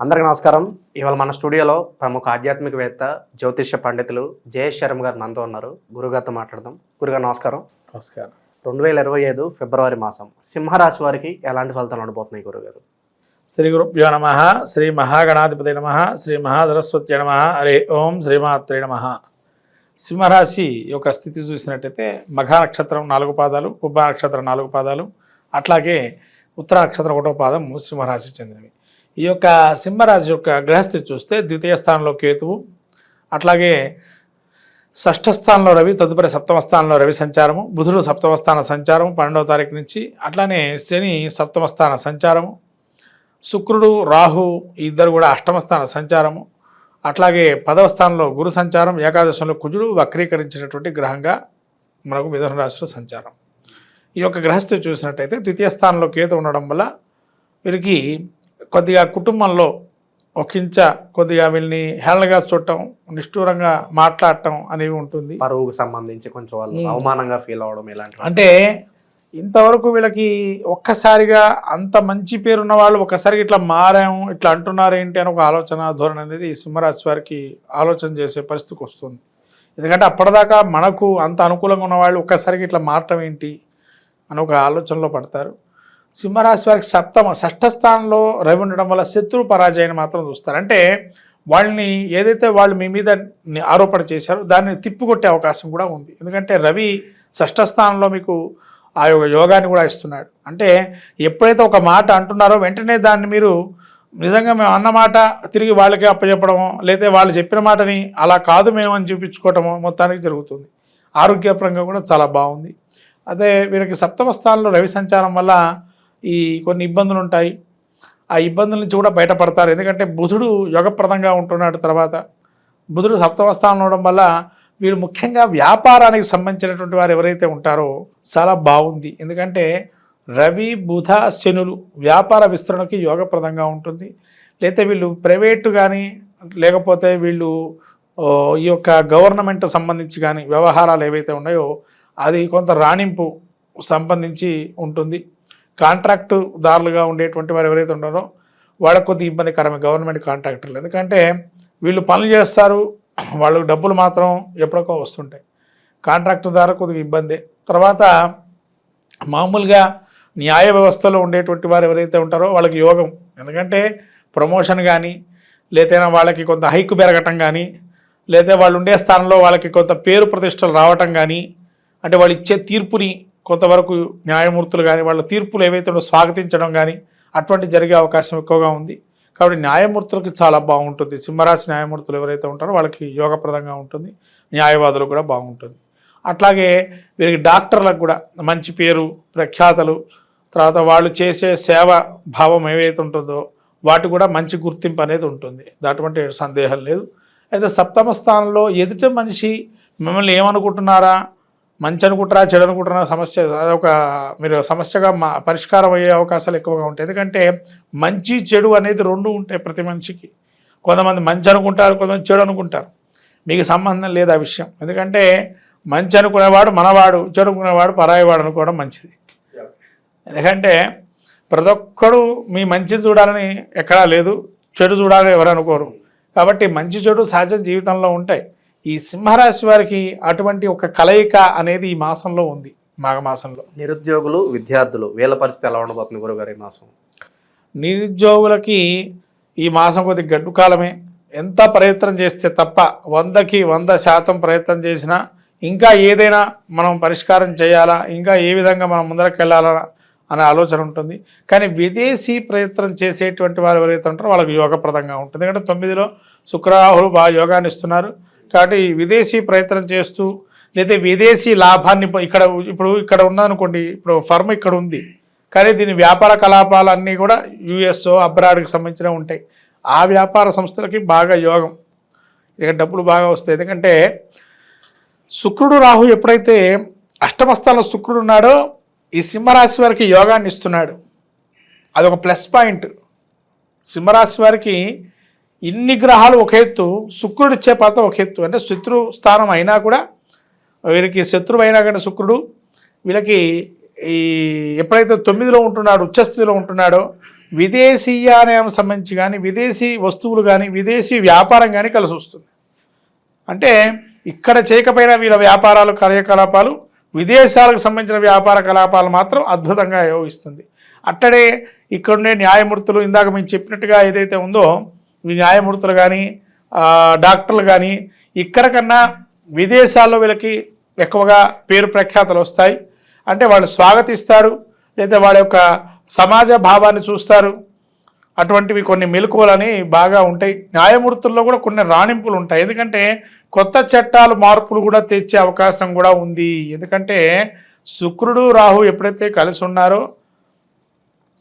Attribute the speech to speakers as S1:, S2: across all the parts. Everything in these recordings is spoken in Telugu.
S1: అందరికీ నమస్కారం. ఇవాళ మన స్టూడియోలో ప్రముఖ ఆధ్యాత్మికవేత్త జ్యోతిష్య పండితులు జయేష్ శర్మ గారు మనతో ఉన్నారు. గురుగారితో మాట్లాడదాం. గురుగారు నమస్కారం.
S2: నమస్కారం.
S1: రెండు వేల ఇరవై ఐదు ఫిబ్రవరి మాసం సింహరాశి వారికి ఎలాంటి ఫలితాలు ఉండబోతున్నాయి గురుగారు
S2: శ్రీ గురుభ్యో నమ శ్రీ మహాగణాధిపతి నమ శ్రీ మహాసరస్వతి నమ హరే ఓం శ్రీమాత్రే నమ. సింహరాశి యొక్క స్థితి చూసినట్టయితే మఘ నక్షత్రం నాలుగు పాదాలు కుబ్బ నక్షత్రం నాలుగు పాదాలు అట్లాగే ఉత్తర నక్షత్రం ఒకటో పాదం సింహరాశి చెందినవి. ఈ యొక్క సింహరాశి యొక్క గ్రహస్థితి చూస్తే ద్వితీయ స్థానంలో కేతువు అట్లాగే షష్ఠ స్థానంలో రవి తదుపరి సప్తమ స్థానంలో రవి సంచారము బుధుడు సప్తమ స్థాన సంచారం పన్నెండవ తారీఖు నుంచి అట్లానే శని సప్తమ స్థాన సంచారము శుక్రుడు రాహు ఇద్దరు కూడా అష్టమ స్థాన సంచారము అట్లాగే పదవ స్థానంలో గురు సంచారం ఏకాదశంలో కుజుడు వక్రీకరించినటువంటి గ్రహంగా మనకు మిథున రాశిలో సంచారం. ఈ యొక్క గ్రహస్థితి చూసినట్టయితే ద్వితీయ స్థానంలో కేతు ఉండడం వల్ల వీరికి కొద్దిగా కుటుంబంలో ఒకంచ కొద్దిగా వీళ్ళని హేళనగా చూడటం నిష్ఠూరంగా మాట్లాడటం అనేవి ఉంటుంది.
S1: పరువుకు సంబంధించి కొంచెం వాళ్ళు. అవమానంగా ఫీల్ అవడం ఇలాంటివి.
S2: అంటే ఇంతవరకు వీళ్ళకి ఒక్కసారిగా అంత మంచి పేరున్న వాళ్ళు ఒక్కసారిగా ఇట్లా మారాము ఇట్లా అంటున్నారు ఏంటి అని ఒక ఆలోచన ధోరణి అనేది ఈ సింహరాశి వారికి ఆలోచన చేసే పరిస్థితికి వస్తుంది. ఎందుకంటే అప్పటిదాకా మనకు అంత అనుకూలంగా ఉన్న వాళ్ళు ఒక్కసారిగా ఇట్లా మారటం ఏంటి అని ఒక ఆలోచనలో పడతారు. సింహరాశి వారికి సప్తమ షష్ఠ స్థానంలో రవి ఉండడం వల్ల శత్రు పరాజయాన్ని మాత్రం చూస్తారు. అంటే వాళ్ళని ఏదైతే వాళ్ళు మీ మీద ఆరోపణ చేశారో దాన్ని తిప్పికొట్టే అవకాశం కూడా ఉంది. ఎందుకంటే రవి షష్ఠ స్థానంలో మీకు ఆ యొక్క యోగాన్ని కూడా ఇస్తున్నాడు. అంటే ఎప్పుడైతే ఒక మాట అంటున్నారో వెంటనే దాన్ని మీరు నిజంగా మేము అన్న మాట తిరిగి వాళ్ళకే అప్పచెప్పడము లేదా వాళ్ళు చెప్పిన మాటని అలా కాదు మేము అని చూపించుకోవటము మొత్తానికి జరుగుతుంది. ఆరోగ్యపరంగా కూడా చాలా బాగుంది. అదే వీరికి సప్తమ స్థానంలో రవి సంచారం వల్ల ఈ కొన్ని ఇబ్బందులు ఉంటాయి. ఆ ఇబ్బందుల నుంచి కూడా బయటపడతారు. ఎందుకంటే బుధుడు యోగప్రదంగా ఉంటున్నాడు తర్వాత. బుధుడు సప్తమ ఉండడం వల్ల వీళ్ళు ముఖ్యంగా వ్యాపారానికి సంబంధించినటువంటి వారు ఎవరైతే ఉంటారో చాలా బాగుంది. ఎందుకంటే రవి బుధ శనులు వ్యాపార విస్తరణకి యోగప్రదంగా ఉంటుంది. లేకపోతే వీళ్ళు ప్రైవేటు కానీ లేకపోతే వీళ్ళు ఈ యొక్క గవర్నమెంట్ సంబంధించి కానీ వ్యవహారాలు ఏవైతే ఉన్నాయో అది కొంత రాణింపు సంబంధించి ఉంటుంది. కాంట్రాక్టు దారులుగా ఉండేటువంటి వారు ఎవరైతే ఉన్నారో వాళ్ళకు కొద్ది ఇబ్బందికరమే గవర్నమెంట్ కాంట్రాక్టర్లు. ఎందుకంటే వీళ్ళు పనులు చేస్తారు వాళ్ళకు డబ్బులు మాత్రం ఎప్పటికో వస్తుంటాయి. కాంట్రాక్టు ద్వారా కొద్దిగా ఇబ్బంది. తర్వాత మామూలుగా న్యాయ వ్యవస్థలో ఉండేటువంటి వారు ఎవరైతే ఉంటారో వాళ్ళకి యోగం. ఎందుకంటే ప్రమోషన్ కానీ లేదైనా వాళ్ళకి కొంత హైక్ పెరగటం కానీ లేదా వాళ్ళు ఉండే స్థానంలో వాళ్ళకి కొంత పేరు ప్రతిష్టలు రావటం కానీ అంటే వాళ్ళు ఇచ్చే తీర్పుని కొంతవరకు న్యాయమూర్తులు కానీ వాళ్ళ తీర్పులు ఏవైతే ఉన్నాయో స్వాగతించడం కానీ అటువంటి జరిగే అవకాశం ఎక్కువగా ఉంది. కాబట్టి న్యాయమూర్తులకి చాలా బాగుంటుంది. సింహరాశి న్యాయమూర్తులు ఎవరైతే ఉంటారో వాళ్ళకి యోగప్రదంగా ఉంటుంది. న్యాయవాదులకు కూడా బాగుంటుంది. అట్లాగే వీరికి డాక్టర్లకు కూడా మంచి పేరు ప్రఖ్యాతలు తర్వాత వాళ్ళు చేసే సేవ భావం ఏవైతే ఉంటుందో వాటి కూడా మంచి గుర్తింపు అనేది ఉంటుంది. దాటువంటి సందేహం లేదు. అయితే సప్తమ స్థానంలో ఎదుటి మనిషి మిమ్మల్ని ఏమనుకుంటున్నారా? మంచి అనుకుంటారా చెడు అనుకుంటున్నారా సమస్య అదొక మీరు సమస్యగా మా పరిష్కారం అయ్యే అవకాశాలు ఎక్కువగా ఉంటాయి. ఎందుకంటే మంచి చెడు అనేది రెండు ఉంటాయి ప్రతి మనిషికి. కొంతమంది మంచి అనుకుంటారు కొంతమంది చెడు అనుకుంటారు మీకు సంబంధం లేదు ఆ విషయం. ఎందుకంటే మంచి అనుకునేవాడు మనవాడు చెడు అనుకునేవాడు పరాయివాడు అనుకోవడం మంచిది. ఎందుకంటే ప్రతి ఒక్కడు మీ మంచిని చూడాలని ఎక్కడా లేదు చెడు చూడాలని ఎవరు అనుకోరు. కాబట్టి మంచి చెడు సహజ జీవితంలో ఉంటాయి. ఈ సింహరాశి వారికి అటువంటి ఒక కలయిక అనేది ఈ మాసంలో ఉంది మాఘమాసంలో.
S1: నిరుద్యోగులు విద్యార్థులు వీళ్ళ పరిస్థితి ఎలా ఉండబోతుంది గురుగారు ఈ మాసం?
S2: నిరుద్యోగులకి ఈ మాసం కొద్ది గడ్డు కాలమే. ఎంత ప్రయత్నం చేస్తే తప్ప వందకి వంద శాతం ప్రయత్నం చేసినా ఇంకా ఏదైనా మనం పరిష్కారం చేయాలా ఇంకా ఏ విధంగా మనం ముందరకు వెళ్ళాలా అనే ఆలోచన ఉంటుంది. కానీ విదేశీ ప్రయత్నం చేసేటువంటి వారు ఎవరైతే ఉంటారో వాళ్ళకి యోగప్రదంగా ఉంటుంది. ఎందుకంటే తొమ్మిదిలో శుక్రరాహులు బాగా యోగాన్ని ఇస్తున్నారు. కాబట్టి విదేశీ ప్రయత్నం చేస్తూ లేదా విదేశీ లాభాన్ని ఇక్కడ ఇప్పుడు ఇక్కడ ఉన్నదనుకోండి ఇప్పుడు ఫర్మ్ ఇక్కడ ఉంది. కానీ దీని వ్యాపార కలాపాలన్నీ కూడా యుఎస్ఓ అబ్రాడ్కి సంబంధించినవి ఉంటాయి. ఆ వ్యాపార సంస్థలకి బాగా యోగం. ఇక డబ్బులు బాగా వస్తాయి. ఎందుకంటే శుక్రుడు రాహు ఎప్పుడైతే అష్టమ శుక్రుడు ఉన్నాడో ఈ సింహరాశి వారికి యోగాన్ని ఇస్తున్నాడు. అదొక ప్లస్ పాయింట్. సింహరాశి వారికి ఇన్ని గ్రహాలు ఒక ఎత్తు శుక్రుడు ఇచ్చే పాత్ర ఒక ఎత్తు. అంటే శత్రు స్థానం అయినా కూడా వీరికి శత్రువు అయినా కానీ శుక్రుడు వీళ్ళకి ఈ ఎప్పుడైతే తొమ్మిదిలో ఉంటున్నాడు ఉచ్చస్థితిలో ఉంటున్నాడో విదేశీయానం సంబంధించి కానీ విదేశీ వస్తువులు కానీ విదేశీ వ్యాపారం కానీ కలిసి వస్తుంది. అంటే ఇక్కడ చేయకపోయిన వీళ్ళ వ్యాపారాలు కార్యకలాపాలు విదేశాలకు సంబంధించిన వ్యాపార కలాపాలు మాత్రం అద్భుతంగా యోగిస్తుంది. అట్టడే ఇక్కడుండే న్యాయమూర్తులు ఇందాక మేము చెప్పినట్టుగా ఏదైతే ఉందో న్యాయమూర్తులు కానీ డాక్టర్లు కానీ ఇక్కడ కన్నా విదేశాల్లో వీళ్ళకి ఎక్కువగా పేరు ప్రఖ్యాతలు వస్తాయి. అంటే వాళ్ళు స్వాగతిస్తారు లేదా వాళ్ళ యొక్క సమాజ భావాన్ని చూస్తారు. అటువంటివి కొన్ని మెలకువలని బాగా ఉంటాయి. న్యాయమూర్తుల్లో కూడా కొన్ని రాణింపులు ఉంటాయి. ఎందుకంటే కొత్త చట్టాలు మార్పులు కూడా తెచ్చే అవకాశం కూడా ఉంది. ఎందుకంటే శుక్రుడు రాహు ఎప్పుడైతే కలిసి ఉన్నారో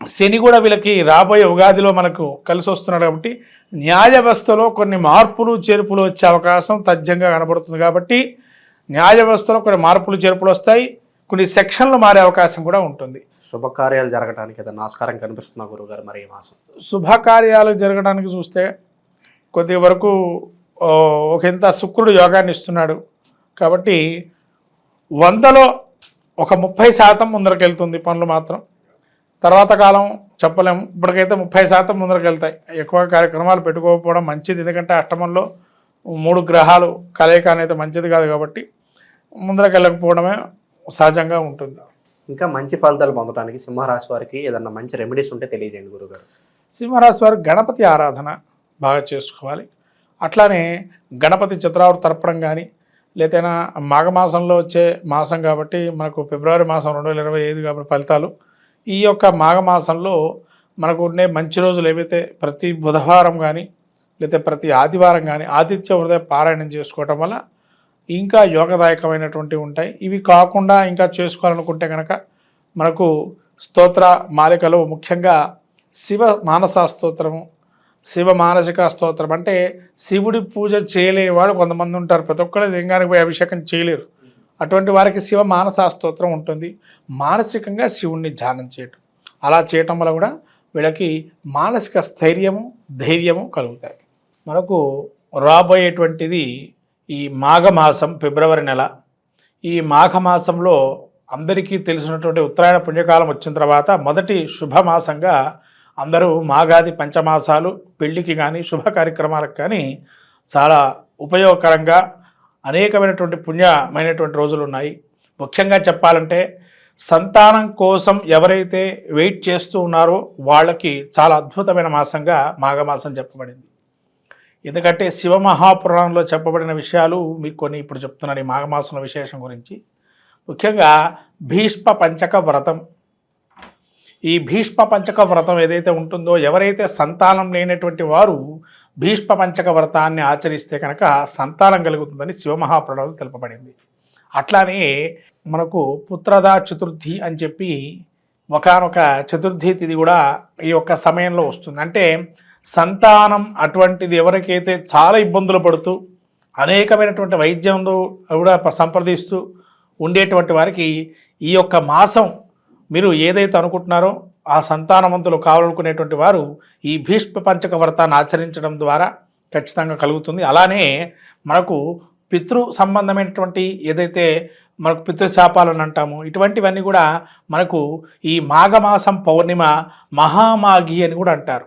S2: శని కూడా వీళ్ళకి రాబోయే ఉగాదిలో మనకు కలిసి వస్తున్నాడు కాబట్టి న్యాయ వ్యవస్థలో కొన్ని మార్పులు చేర్పులు వచ్చే అవకాశం తథ్యంగా కనబడుతుంది కాబట్టి న్యాయ వ్యవస్థలో కొన్ని మార్పులు చేర్పులు వస్తాయి. కొన్ని సెక్షన్లు మారే అవకాశం కూడా ఉంటుంది.
S1: శుభకార్యాలు జరగడానికి ఏదైనా ఆస్కారం కనిపిస్తుందా గురుగారు మరి ఈ మాసం?
S2: శుభకార్యాలు జరగడానికి చూస్తే కొద్ది వరకు ఓ, ఒకంత శుక్రుడు యోగాన్ని ఇస్తున్నాడు కాబట్టి వందలో ఒక ముప్పై శాతం ముందరకెళ్తుంది పనులు మాత్రం. తర్వాత కాలం చెప్పలేము ఇప్పటికైతే ముప్పై శాతం ముందరకు వెళ్తాయి. ఎక్కువ కార్యక్రమాలు పెట్టుకోకపోవడం మంచిది. ఎందుకంటే అష్టమంలో మూడు గ్రహాలు కలయిక అనేది మంచిది కాదు కాబట్టి ముందరకు వెళ్ళకపోవడమే సహజంగా ఉంటుంది.
S1: ఇంకా మంచి ఫలితాలు పొందడానికి సింహరాశి వారికి ఏదన్నా మంచి రెమెడీస్ ఉంటే తెలియజేయండి గురుగారు.
S2: సింహరాశి వారు గణపతి ఆరాధన బాగా చేసుకోవాలి. అట్లానే గణపతి చిత్రావృతి తర్పణం కానీ లేదైనా మాఘమాసంలో వచ్చే మాసం కాబట్టి మనకు ఫిబ్రవరి మాసం రెండు వేల ఇరవై ఐదు కాబట్టి ఫలితాలు ఈ యొక్క మాఘమాసంలో మనకు ఉండే మంచి రోజులు ఏవైతే ప్రతి బుధవారం కానీ లేకపోతే ప్రతి ఆదివారం కానీ ఆదిత్య హృదయ పారాయణం చేసుకోవటం వల్ల ఇంకా యోగదాయకమైనటువంటివి ఉంటాయి. ఇవి కాకుండా ఇంకా చేసుకోవాలనుకుంటే కనుక మనకు స్తోత్ర మాలికలో ముఖ్యంగా శివ మానస స్తోత్రము శివ మానసిక స్తోత్రం అంటే శివుడి పూజ చేయలేని వాడు కొంతమంది ఉంటారు. ప్రతి ఒక్కరు లింగానికి పోయి అభిషేకం చేయలేరు. అటువంటి వారికి శివ మానస స్తోత్రం ఉంటుంది. మానసికంగా శివుణ్ణి ధ్యానం చేయటం. అలా చేయటం వల్ల కూడా వీళ్ళకి మానసిక స్థైర్యము ధైర్యము కలుగుతాయి. మనకు రాబోయేటువంటిది ఈ మాఘమాసం ఫిబ్రవరి నెల. ఈ మాఘమాసంలో అందరికీ తెలిసినటువంటి ఉత్తరాయణ పుణ్యకాలం వచ్చిన తర్వాత మొదటి శుభమాసంగా అందరూ మాగాది పంచమాసాలు పెళ్ళికి కానీ శుభ కార్యక్రమాలకు కానీ చాలా ఉపయోగకరంగా అనేకమైనటువంటి పుణ్యమైనటువంటి రోజులు ఉన్నాయి ముఖ్యంగా చెప్పాలంటే సంతానం కోసం ఎవరైతే వెయిట్ చేస్తూ ఉన్నారో వాళ్ళకి చాలా అద్భుతమైన మాసంగా మాఘమాసం చెప్పబడింది. ఎందుకంటే శివ మహాపురాణంలో చెప్పబడిన విషయాలు మీకు కొన్ని ఇప్పుడు చెప్తున్నాను ఈ మాఘమాసంలో విశేషం గురించి. ముఖ్యంగా భీష్మ పంచక వ్రతం. ఈ భీష్మ పంచక వ్రతం ఏదైతే ఉంటుందో ఎవరైతే సంతానం లేనటువంటి వారు భీష్మ పంచక వ్రతాన్ని ఆచరిస్తే కనుక సంతానం కలుగుతుందని శివమహాపురాణంలో తెలుపబడింది. అట్లానే మనకు పుత్రదా చతుర్థి అని చెప్పి ఒకనొక చతుర్థి తిథి కూడా ఈ యొక్క సమయంలో వస్తుంది. అంటే సంతానం అటువంటిది ఎవరికైతే చాలా ఇబ్బందులు పడుతూ అనేకమైనటువంటి వైద్యంలో కూడా సంప్రదిస్తూ ఉండేటువంటి వారికి ఈ యొక్క మాసం మీరు ఏదైతే అనుకుంటున్నారో ఆ సంతానవంతులు కావాలనుకునేటువంటి వారు ఈ భీష్మ పంచక వ్రతాన్ని ఆచరించడం ద్వారా ఖచ్చితంగా కలుగుతుంది. అలానే మనకు పితృ సంబంధమైనటువంటి ఏదైతే మనకు పితృశాపాలను అంటాము ఇటువంటివన్నీ కూడా మనకు ఈ మాఘమాసం పౌర్ణిమ మహామాఘి అని కూడా అంటారు.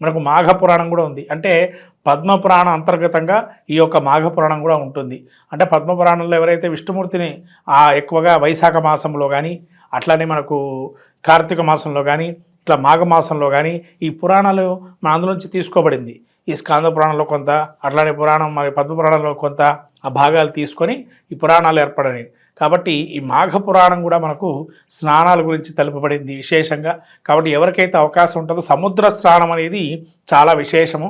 S2: మనకు మాఘ పురాణం కూడా ఉంది. అంటే పద్మ పురాణం అంతర్గతంగా ఈ యొక్క మాఘ పురాణం కూడా ఉంటుంది. అంటే పద్మ పురాణంలో ఎవరైతే విష్ణుమూర్తిని ఆ ఎక్కువగా వైశాఖ మాసంలో కానీ అట్లానే మనకు కార్తీక మాసంలో కానీ ఇట్లా మాఘమాసంలో కానీ ఈ పురాణాలు మన అందులోంచి తీసుకోబడింది. ఈ స్కాంద పురాణంలో కొంత అట్లానే పురాణం మరి పద్మ పురాణంలో కొంత ఆ భాగాలు తీసుకొని ఈ పురాణాలు ఏర్పడని కాబట్టి ఈ మాఘ పురాణం కూడా మనకు స్నానాల గురించి తెలుపబడింది విశేషంగా. కాబట్టి ఎవరికైతే అవకాశం ఉంటుందో సముద్ర స్నానం అనేది చాలా విశేషము.